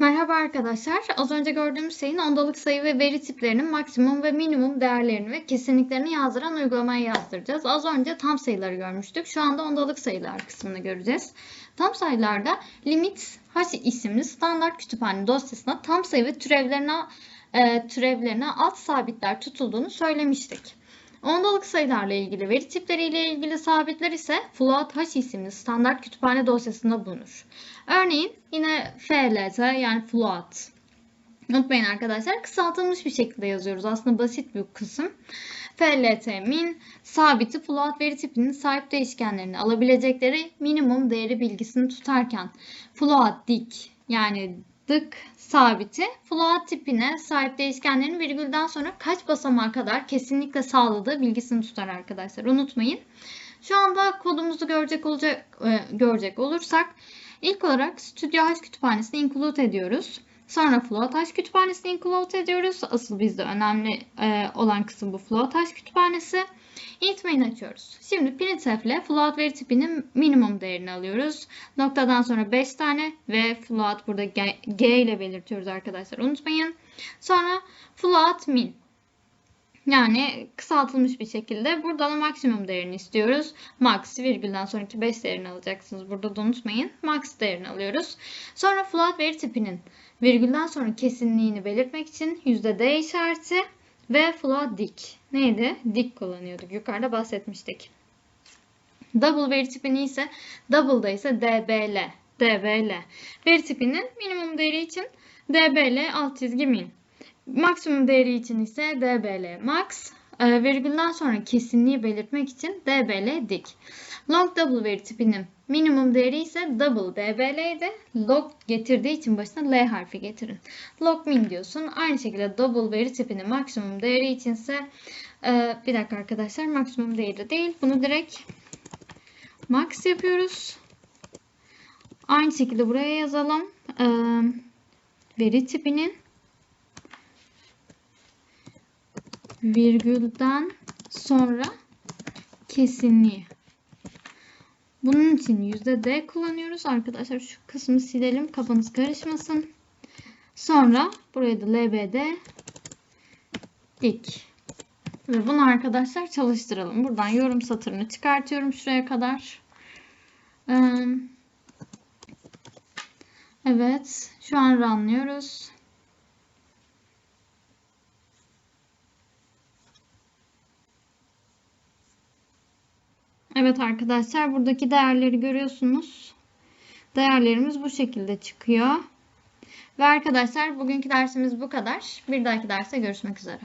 Merhaba arkadaşlar. Az önce gördüğümüz şeyin ondalık sayı ve veri tiplerinin maksimum ve minimum değerlerini ve kesinliklerini yazdıran uygulamayı yazdıracağız. Az önce tam sayıları görmüştük. Şu anda ondalık sayılar kısmını göreceğiz. Tam sayılarda limit h isimli standart kütüphane dosyasına tam sayı ve türevlerine, e, türevlerine alt sabitler tutulduğunu söylemiştik. Ondalık sayılarla ilgili veri tipleriyle ilgili sabitler ise float h isimli standart kütüphane dosyasında bulunur. Örneğin yine FLT yani float. Unutmayın arkadaşlar kısaltılmış bir şekilde yazıyoruz. Aslında basit bir kısım. FLT min sabiti float veri tipinin sahip değişkenlerini alabilecekleri minimum değeri bilgisini tutarken float dik yani dık sabiti float tipine sahip değişkenlerin virgülden sonra kaç basamağa kadar kesinlikle sağladığı bilgisini tutar arkadaşlar. Unutmayın. Şu anda kodumuzu görecek olacak e, görecek olursak ilk olarak Studio H kütüphanesini include ediyoruz. Sonra float H kütüphanesini include ediyoruz. Asıl bizde önemli e, olan kısım bu float H kütüphanesi. Int main açıyoruz. Şimdi printf ile float veri tipinin minimum değerini alıyoruz. Noktadan sonra 5 tane ve float burada g, g ile belirtiyoruz arkadaşlar. Unutmayın. Sonra float min. Yani kısaltılmış bir şekilde burada da maksimum değerini istiyoruz. Max virgülden sonraki 5 değerini alacaksınız. Burada da unutmayın. Max değerini alıyoruz. Sonra float veri tipinin virgülden sonra kesinliğini belirtmek için %d işareti ve float dik. Neydi? Dik kullanıyorduk. Yukarıda bahsetmiştik. Double veri tipini ise double'da ise dbl. dbl. Veri tipinin minimum değeri için dbl alt çizgi min. Maksimum değeri için ise dbl max. E, virgülden sonra kesinliği belirtmek için dbl dik. Log double veri tipinin minimum değeri ise double dbl'ydi. Log getirdiği için başına L harfi getirin. Log min diyorsun. Aynı şekilde double veri tipinin maksimum değeri içinse e, bir dakika arkadaşlar maksimum değeri değil. Bunu direkt max yapıyoruz. Aynı şekilde buraya yazalım. E, veri tipinin virgülden sonra kesinliği. Bunun için yüzde %D kullanıyoruz. Arkadaşlar şu kısmı silelim. Kafanız karışmasın. Sonra buraya da LBD dik. Ve bunu arkadaşlar çalıştıralım. Buradan yorum satırını çıkartıyorum şuraya kadar. Evet. Şu an runlıyoruz. Evet arkadaşlar buradaki değerleri görüyorsunuz. Değerlerimiz bu şekilde çıkıyor. Ve arkadaşlar bugünkü dersimiz bu kadar. Bir dahaki derste görüşmek üzere.